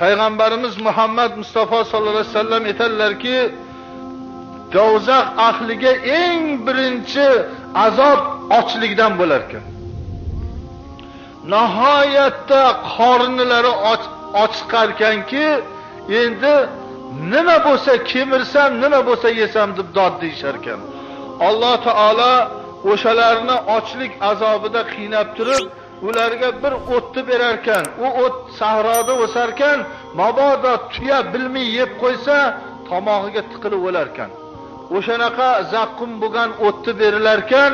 payg'ambarimiz muhammad mustafa sallallohu alayhi vasallam aytadilarki dozaq ahliga eng birinchi azob ochlikdan bo'lar ekan. Nihoyatda qornilari ochiqar ekanki endi nima bo'lsa kemirsam nima bo'lsa yesam deb dod deyishar ekan. Alloh taolo o'shalarni ochlik azobida qiynab turib ularga bir o'tni berar ekan u o't sahroda o'sarkan mabodo tuya bilmay yeb qo'ysa tomog'iga tiqilib o'lar ekan o'shanaqa zaqqum bo'lgan o'tni berilar ekan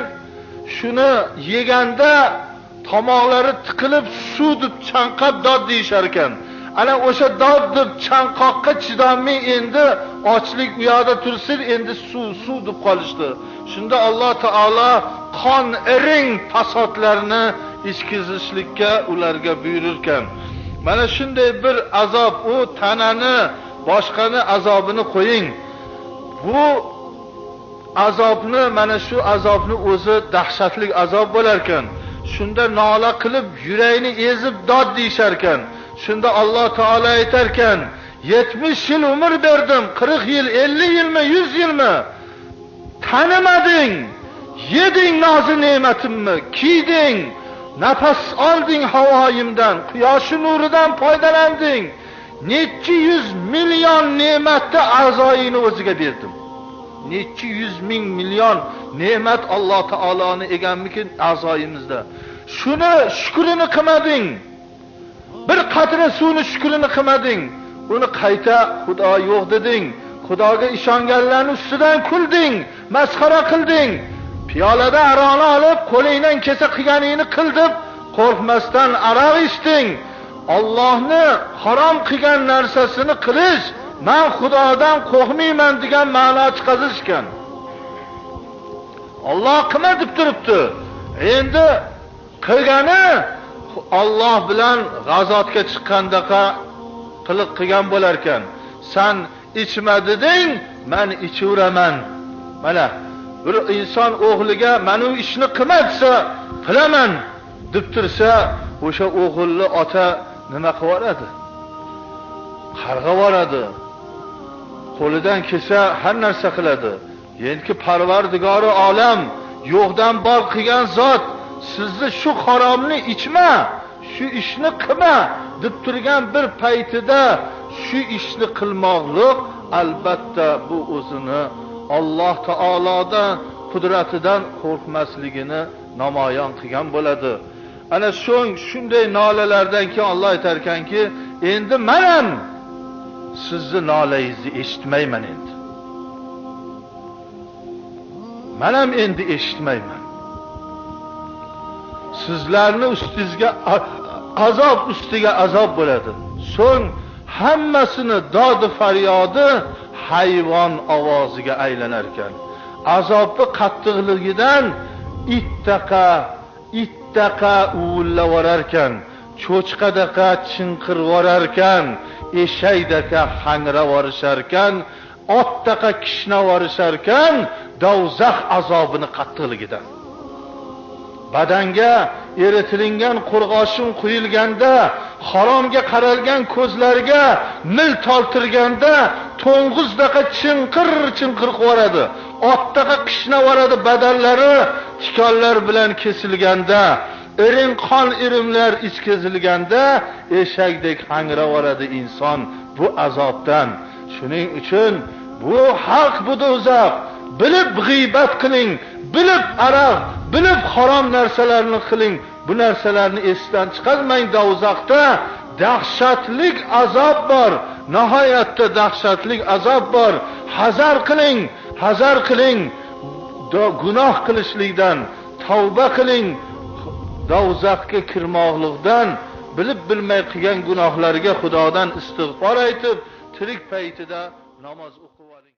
shuni yeganda tomoqlari tiqilib suv deb chanqab dod deyishar ekan ana o'sha dod deb chanqoqqa chidolmay endi ochlik u yoqda tursin endi suv suv deb qolishdi. Shunda alloh taolo qon iring fasodlarni ichkizishlikka ularga buyururkan mana shunday bir azob u tanani boshqani azobini qo'ying. Bu azobni mana shu azobni o'zi dahshatli azob bo'larkan. Shunda nola qilib yurakni ezib dod deyishar ekan shunda alloh taolo aytarkan yetmish yil umr berdim qirq yil ellik yilmi yuz yilmi? Tanimading yeding nozi ne'matimni kiyding nafas olding havoyimdan quyoshi nuridan foydalanding. Nechi yuz million ne'matni a'zoyini o'ziga berdim. Nechi yuz ming million ne'mat alloh taoloni eganmikin a'zoyimizda shuni shukrini qilmading. Bir qatra suvni shukrini qilmading. Uni qayta xudo yo'q deding. Xudoga ishonganlarni ustidan kulding. Masxara qilding. Piyolada aroqni olib qo'lingdan kesa qilganingni qil deb qo'rqmasdan aroq ichding ollohni harom qilgan narsasini qilish man xudodan qo'rqmayman degan ma'no chiqazishgan. Olloh qilma deb turibdi. Endi qilgani olloh bilan g'azotga chiqqandaqa qiliq qilgan bo'lar ekan san ichma deding man ichaveraman mana bir inson o'g'liga mana bu ishni qilma desa qilaman deb tursa o'sha o'g'ilni ota nima qilib yuboradi? Qarg'ab yuboradi. Qo'lidan kelsa har narsa qiladi. Endi parvardigori olam yo'qdan bor qilgan zot sizni shu haromni ichma shu ishni qilma deb turgan bir paytida shu ishni qilmoqlik albatta bu o'zini Alloh taolodan qudratidan qo'rqmasligini namoyon qilgan bo'ladi. Ana so'ng shunday nolalardan keyin Alloh aytar ekanki endi men ham sizni nolangizni eshitmayman endi. Men ham endi eshitmayman. Sizlarni ustingizga azob ustiga azob bo'ladi. So'ng hammasini dodi faryodi hayvon ovoziga aylanar ekan azobni qattiqligidan ittaqa ittaqa uvillavorar ekan cho'chqadaqa chinqirvorar ekan eshakdaqa hangravorishar ekan otdaqa kishnavorisharkan ekan dovzax azobini qattiqligidan. Badanga eritilingan qo'rg'oshin quyilganda haromga qaralgan ko'zlarga mil toltirganda to'ng'izdaqa chinqir chinqir qilib otdaqa qishnavoradi badallari. Tikonlar bilan kesilganda irin qon irimlar ichkizilganda eshakdek hangravoradi inson bu azobdan. Shuning uchun bu haq bu do'zax. Bilib g'iybat qiling bilib aroq bilib harom narsalarni qiling. Bu narsalarni esdan chiqarmang do'zaxda. Dahshatlik azob bor. Nihoyatda dahshatlik azob bor. Hazar qiling hazar qiling. Gunoh qilishlikdan tavba qiling. Dovzaxga kirmoqlikdan bilib bilmay qilgan gunohlarga xudodan istig'for aytib tirik paytida namoz